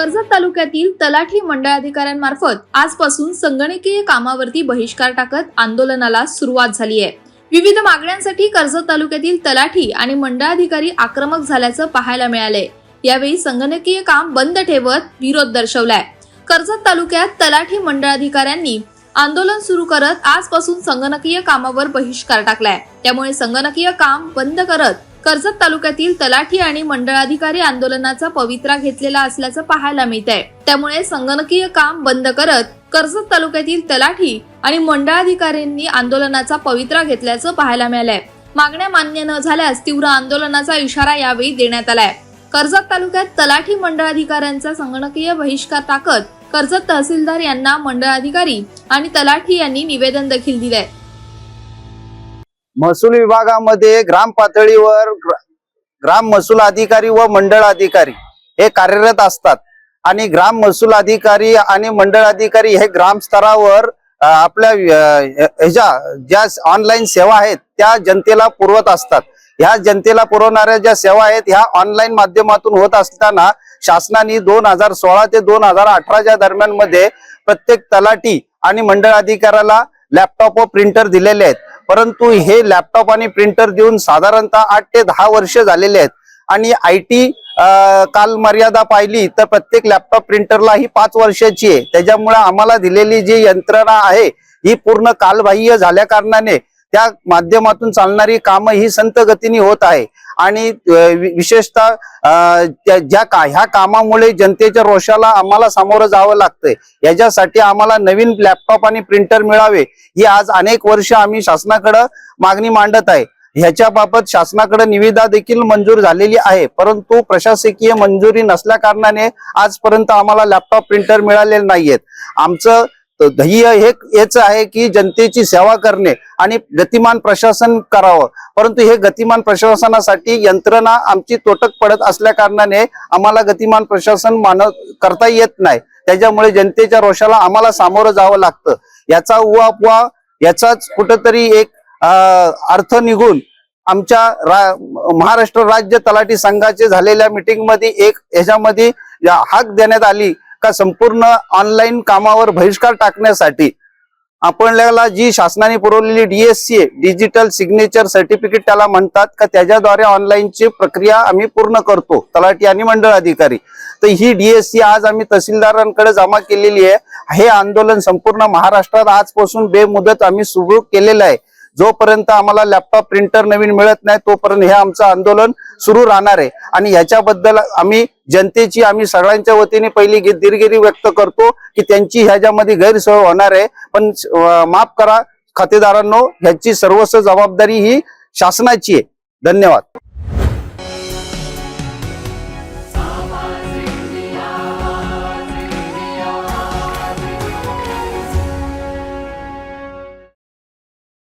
कर्जत तालुक्यातील तलाठी मंडळ अधिकाऱ्यांमार्फत आजपासून संगणकीय कामावरती बहिष्कार टाकत आंदोलनाला सुरुवात झाली आहे. विविध मागण्यांसाठी कर्जत तालुक्यातील तलाठी आणि मंडळाधिकारी आक्रमक झाल्याचं पाहायला मिळालंय. यावेळी संगणकीय काम बंद ठेवत विरोध दर्शवलाय. कर्जत तालुक्यात तलाठी मंडळाधिकाऱ्यांनी आंदोलन सुरू करत आजपासून संगणकीय कामावर बहिष्कार टाकलाय. त्यामुळे संगणकीय काम बंद करत कर्जत तालुक्यातील तलाठी आणि मंडळाधिकारी आंदोलनाचा पवित्रा घेतलेला असल्याचं पाहायला मिळत आहे त्यामुळे संगणकीय काम बंद करत कर्जत तालुक्यातील तलाठी आणि मंडळाधिकाऱ्यांनी आंदोलनाचा पवित्रा घेतल्याचं पाहायला मिळालंय. मागण्या मान्य न झाल्यास तीव्र आंदोलनाचा इशारा यावेळी देण्यात आलाय. कर्जत तालुक्यात तलाठी मंडळाधिकाऱ्यांचा संगणकीय बहिष्कार टाकत कर्जत तहसीलदार यांना मंडळाधिकारी आणि तलाठी यांनी निवेदन देखील दिलंय. महसूल विभागामध्ये ग्राम पातळीवर ग्राम महसूल अधिकारी व मंडळ अधिकारी हे कार्यरत असतात. आणि ग्राम महसूल अधिकारी आणि मंडळ अधिकारी हे ग्राम स्तरावर आपल्या ह्याच्या ज्या ऑनलाईन सेवा आहेत त्या जनतेला पुरवत असतात. ह्या जनतेला पुरवणाऱ्या ज्या सेवा आहेत ह्या ऑनलाईन माध्यमातून होत असताना शासनाने दोन हजार सोळा ते दोन हजार अठराच्या दरम्यानमध्ये प्रत्येक तलाठी आणि मंडळ अधिकाऱ्याला लॅपटॉप व प्रिंटर दिलेले आहेत. परंतु हे लॅपटॉप आणि प्रिंटर देऊन साधारणतः आठ ते दहा वर्ष झालेले आहेत. आणि आय टी काल मर्यादा पाहिली तर प्रत्येक लॅपटॉप प्रिंटरला ही पाच वर्षाची आहे. त्याच्यामुळे आम्हाला दिलेली जी यंत्रणा आहे ही पूर्ण कालबाह्य झाल्या कारणाने त्या माध्यमातून चालणारी कामं ही संत गतीने होत आहे. आणि विशेषतः ज्या का ह्या कामामुळे जनतेच्या रोषाला आम्हाला सामोरं जावं लागतंय. याच्यासाठी आम्हाला नवीन लॅपटॉप आणि प्रिंटर मिळावे ही आज अनेक वर्ष आम्ही शासनाकडं मागणी मांडत आहे. ह्याच्या बाबत शासनाकडे निविदा देखील मंजूर झालेली आहे परंतु प्रशासकीय मंजुरी नसल्या कारणाने आजपर्यंत आम्हाला लॅपटॉप प्रिंटर मिळालेले नाहीयेत. आमचं ध्येय हे हेच आहे की जनतेची सेवा करणे आणि गतिमान प्रशासन करावं. परंतु हे गतिमान प्रशासनासाठी यंत्रणा आमची तोटक पडत असल्या कारणाने आम्हाला गतिमान प्रशासन मानव करता येत नाही. त्याच्यामुळे जनतेच्या रोषाला आम्हाला सामोरं जावं लागतं. याचा उहापोहा याचाच कुठंतरी एक अर्थ निघून आमच्या रा, महाराष्ट्र राज्य तलाठी संघाचे झालेल्या मीटिंगमध्ये एक ह्याच्यामध्ये हाक देण्यात आली. का संपूर्ण ऑनलाईन कामावर बहिष्कार टाकण्यासाठी आपल्याला जी शासनाने पुरवलेली डीएससी डिजिटल सिग्नेचर सर्टिफिकेट त्याला म्हणतात का त्याच्याद्वारे ऑनलाईनची प्रक्रिया आम्ही पूर्ण करतो तलाठी आणि मंडळ अधिकारी. तर ही डीएससी आज आम्ही तहसीलदारांकडे जमा केलेली आहे. हे आंदोलन संपूर्ण महाराष्ट्रात आजपासून बेमुदत आम्ही सुरू केलेलं आहे. जोपर्यंत आम्हाला लॅपटॉप प्रिंटर नवीन मिळत नाही तोपर्यंत हे आमचं आंदोलन सुरू राहणार आहे. आणि ह्याच्याबद्दल आम्ही जनतेची आम्ही सगळ्यांच्या वतीने पहिली गी- दिलगिरी व्यक्त करतो की त्यांची ह्याच्यामध्ये गैरसोय होणार आहे. पण माफ करा खातेदारांनो ह्याची सर्वस्व जबाबदारी ही शासनाची आहे. धन्यवाद.